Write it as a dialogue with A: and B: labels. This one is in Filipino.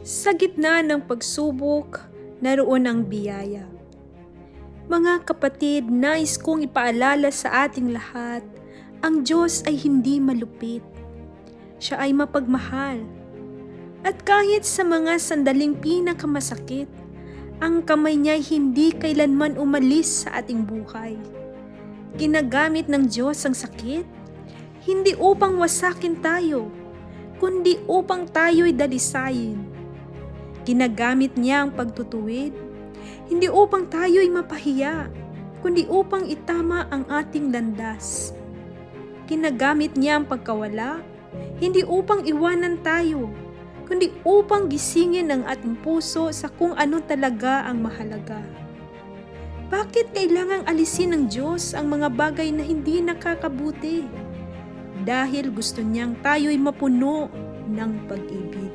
A: Sa gitna ng pagsubok, naroon ang biyaya. Mga kapatid, nais kong ipaalala sa ating lahat, ang Diyos ay hindi malupit. Siya ay mapagmahal. At kahit sa mga sandaling pinakamasakit, ang kamay niya ay hindi kailanman umalis sa ating buhay. Ginagamit ng Diyos ang sakit, hindi upang wasakin tayo, kundi upang tayo'y dalisayin. Ginagamit niya ang pagtutuwid, hindi upang tayo'y mapahiya, kundi upang itama ang ating landas. Ginagamit niya ang pagkawala, hindi upang iwanan tayo, kundi upang gisingin ang ating puso sa kung ano talaga ang mahalaga. Bakit kailangang alisin ng Diyos ang mga bagay na hindi nakakabuti? Dahil gusto niyang tayo'y mapuno ng pag-ibig.